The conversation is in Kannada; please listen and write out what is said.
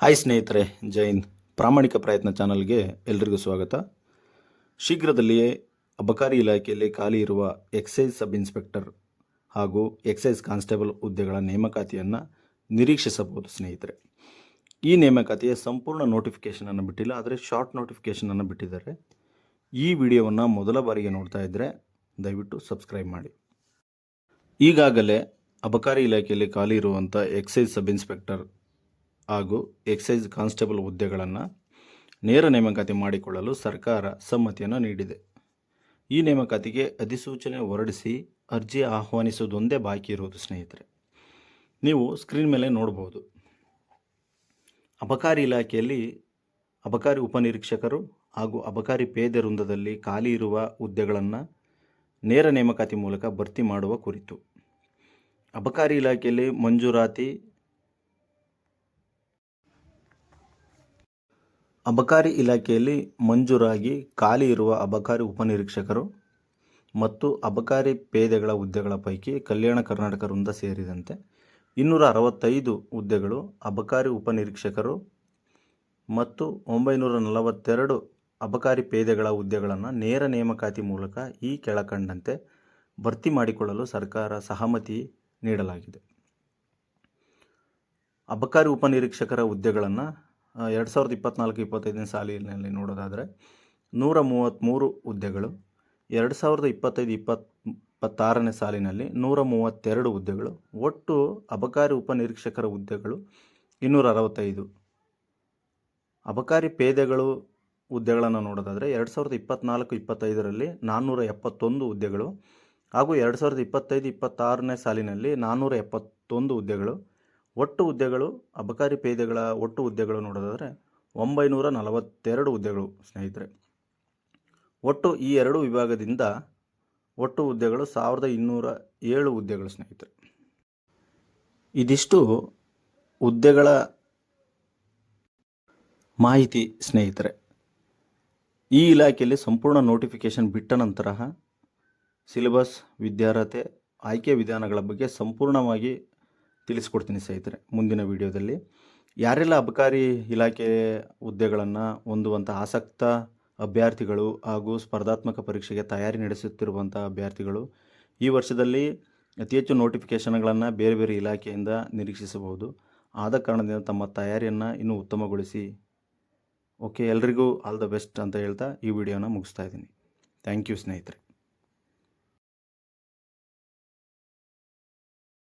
ಹಾಯ್ ಸ್ನೇಹಿತರೆ, ಜೈನ್. ಪ್ರಾಮಾಣಿಕ ಪ್ರಯತ್ನ ಚಾನಲ್ಗೆ ಎಲ್ರಿಗೂ ಸ್ವಾಗತ. ಶೀಘ್ರದಲ್ಲಿಯೇ ಅಬಕಾರಿ ಇಲಾಖೆಯಲ್ಲಿ ಖಾಲಿ ಇರುವ ಎಕ್ಸೈಸ್ ಸಬ್ ಇನ್ಸ್ಪೆಕ್ಟರ್ ಹಾಗೂ ಎಕ್ಸೈಸ್ ಕಾನ್ಸ್ಟೇಬಲ್ ಹುದ್ದೆಗಳ ನೇಮಕಾತಿಯನ್ನು ನಿರೀಕ್ಷಿಸಬಹುದು ಸ್ನೇಹಿತರೆ. ಈ ನೇಮಕಾತಿಯ ಸಂಪೂರ್ಣ ನೋಟಿಫಿಕೇಷನನ್ನು ಬಿಟ್ಟಿಲ್ಲ, ಆದರೆ ಶಾರ್ಟ್ ನೋಟಿಫಿಕೇಷನನ್ನು ಬಿಟ್ಟಿದ್ದಾರೆ. ಈ ವಿಡಿಯೋವನ್ನು ಮೊದಲ ಬಾರಿಗೆ ನೋಡ್ತಾ ಇದ್ದರೆ ದಯವಿಟ್ಟು ಸಬ್ಸ್ಕ್ರೈಬ್ ಮಾಡಿ. ಈಗಾಗಲೇ ಅಬಕಾರಿ ಇಲಾಖೆಯಲ್ಲಿ ಖಾಲಿ ಇರುವಂಥ ಎಕ್ಸೈಸ್ ಸಬ್ ಇನ್ಸ್ಪೆಕ್ಟರ್ ಹಾಗೂ ಎಕ್ಸೈಸ್ ಕಾನ್ಸ್ಟೇಬಲ್ ಹುದ್ದೆಗಳನ್ನು ನೇರ ನೇಮಕಾತಿ ಮಾಡಿಕೊಳ್ಳಲು ಸರ್ಕಾರ ಸಮ್ಮತಿಯನ್ನು ನೀಡಿದೆ. ಈ ನೇಮಕಾತಿಗೆ ಅಧಿಸೂಚನೆ ಹೊರಡಿಸಿ ಅರ್ಜಿ ಆಹ್ವಾನಿಸುವುದೊಂದೇ ಬಾಕಿ ಇರುವುದು ಸ್ನೇಹಿತರೆ. ನೀವು ಸ್ಕ್ರೀನ್ ಮೇಲೆ ನೋಡಬಹುದು. ಅಬಕಾರಿ ಇಲಾಖೆಯಲ್ಲಿ ಅಬಕಾರಿ ಉಪನಿರೀಕ್ಷಕರು ಹಾಗೂ ಅಬಕಾರಿ ಪೇದೆ ವೃಂದದಲ್ಲಿ ಖಾಲಿ ಇರುವ ಹುದ್ದೆಗಳನ್ನು ನೇರ ನೇಮಕಾತಿ ಮೂಲಕ ಭರ್ತಿ ಮಾಡುವ ಕುರಿತು. ಅಬಕಾರಿ ಇಲಾಖೆಯಲ್ಲಿ ಮಂಜೂರಾತಿ ಅಬಕಾರಿ ಇಲಾಖೆಯಲ್ಲಿ ಮಂಜೂರಾಗಿ ಖಾಲಿ ಇರುವ ಅಬಕಾರಿ ಉಪನಿರೀಕ್ಷಕರು ಮತ್ತು ಅಬಕಾರಿ ಪೇದೆಗಳ ಹುದ್ದೆಗಳ ಪೈಕಿ ಕಲ್ಯಾಣ ಕರ್ನಾಟಕ ವೃಂದ ಸೇರಿದಂತೆ ಇನ್ನೂರ ಅರವತ್ತೈದು ಹುದ್ದೆಗಳು ಅಬಕಾರಿ ಉಪನಿರೀಕ್ಷಕರು ಮತ್ತು ಒಂಬೈನೂರ ನಲವತ್ತೆರಡು ಅಬಕಾರಿ ಪೇದೆಗಳ ಹುದ್ದೆಗಳನ್ನು ನೇರ ನೇಮಕಾತಿ ಮೂಲಕ ಈ ಕೆಳಕಂಡಂತೆ ಭರ್ತಿ ಮಾಡಿಕೊಳ್ಳಲು ಸರ್ಕಾರ ಸಹಮತಿ ನೀಡಲಾಗಿದೆ. ಅಬಕಾರಿ ಉಪನಿರೀಕ್ಷಕರ ಹುದ್ದೆಗಳನ್ನು ಎರಡು ಸಾವಿರದ ಇಪ್ಪತ್ನಾಲ್ಕು, ಇಪ್ಪತ್ತೈದನೇ ಸಾಲಿನಲ್ಲಿ ನೋಡೋದಾದರೆ ನೂರ ಮೂವತ್ತ್ಮೂರು ಹುದ್ದೆಗಳು, ಎರಡು ಸಾವಿರದ ಇಪ್ಪತ್ತೈದು ಇಪ್ಪತ್ ಇಪ್ಪತ್ತಾರನೇ ಸಾಲಿನಲ್ಲಿ ನೂರ ಮೂವತ್ತೆರಡು ಹುದ್ದೆಗಳು, ಒಟ್ಟು ಅಬಕಾರಿ ಉಪನಿರೀಕ್ಷಕರ ಹುದ್ದೆಗಳು ಇನ್ನೂರ ಅರವತ್ತೈದು. ಅಬಕಾರಿ ಪೇದೆಗಳು ಹುದ್ದೆಗಳನ್ನು ನೋಡೋದಾದರೆ ಎರಡು ಸಾವಿರದ ಇಪ್ಪತ್ತ್ನಾಲ್ಕು ಇಪ್ಪತ್ತೈದರಲ್ಲಿ ನಾನ್ನೂರ ಎಪ್ಪತ್ತೊಂದು ಹುದ್ದೆಗಳು ಹಾಗೂ ಎರಡು ಸಾವಿರದ ಇಪ್ಪತ್ತೈದು, ಇಪ್ಪತ್ತಾರನೇ ಸಾಲಿನಲ್ಲಿ ನಾನ್ನೂರ ಎಪ್ಪತ್ತೊಂದು ಹುದ್ದೆಗಳು ಒಟ್ಟು ಹುದ್ದೆಗಳು, ಅಬಕಾರಿ ಪೇದೆಗಳ ಒಟ್ಟು ಹುದ್ದೆಗಳು ನೋಡೋದಾದರೆ ಒಂಬೈನೂರ ನಲವತ್ತೆರಡು ಹುದ್ದೆಗಳು, ಸ್ನೇಹಿತರೆ. ಒಟ್ಟು ಈ ಎರಡು ವಿಭಾಗದಿಂದ ಒಟ್ಟು ಹುದ್ದೆಗಳು ಸಾವಿರದ ಇನ್ನೂರ ಏಳು ಹುದ್ದೆಗಳು, ಸ್ನೇಹಿತರೆ. ಇದಿಷ್ಟು ಹುದ್ದೆಗಳ ಮಾಹಿತಿ, ಸ್ನೇಹಿತರೆ. ಈ ಇಲಾಖೆಯಲ್ಲಿ ಸಂಪೂರ್ಣ ನೋಟಿಫಿಕೇಷನ್ ಬಿಟ್ಟ ನಂತರ ಸಿಲೆಬಸ್, ವಿದ್ಯಾರ್ಹತೆ, ಆಯ್ಕೆ ವಿಧಾನಗಳ ಬಗ್ಗೆ ಸಂಪೂರ್ಣವಾಗಿ ತಿಳಿಸ್ಕೊಡ್ತೀನಿ ಸ್ನೇಹಿತರೆ, ಮುಂದಿನ ವಿಡಿಯೋದಲ್ಲಿ. ಯಾರೆಲ್ಲ ಅಬಕಾರಿ ಇಲಾಖೆ ಹುದ್ದೆಗಳನ್ನು ಹೊಂದುವಂಥ ಆಸಕ್ತ ಅಭ್ಯರ್ಥಿಗಳು ಹಾಗೂ ಸ್ಪರ್ಧಾತ್ಮಕ ಪರೀಕ್ಷೆಗೆ ತಯಾರಿ ನಡೆಸುತ್ತಿರುವಂಥ ಅಭ್ಯರ್ಥಿಗಳು, ಈ ವರ್ಷದಲ್ಲಿ ಅತಿ ಹೆಚ್ಚು ನೋಟಿಫಿಕೇಷನ್ಗಳನ್ನು ಬೇರೆ ಬೇರೆ ಇಲಾಖೆಯಿಂದ ನಿರೀಕ್ಷಿಸಬಹುದು. ಆದ ಕಾರಣದಿಂದ ತಮ್ಮ ತಯಾರಿಯನ್ನು ಇನ್ನೂ ಉತ್ತಮಗೊಳಿಸಿ. ಓಕೆ ಎಲ್ರಿಗೂ ಆಲ್ ದ ಬೆಸ್ಟ್ ಅಂತ ಹೇಳ್ತಾ ಈ ವಿಡಿಯೋನ ಮುಗಿಸ್ತಾ ಇದ್ದೀನಿ. ಥ್ಯಾಂಕ್ ಯು ಸ್ನೇಹಿತರೆ.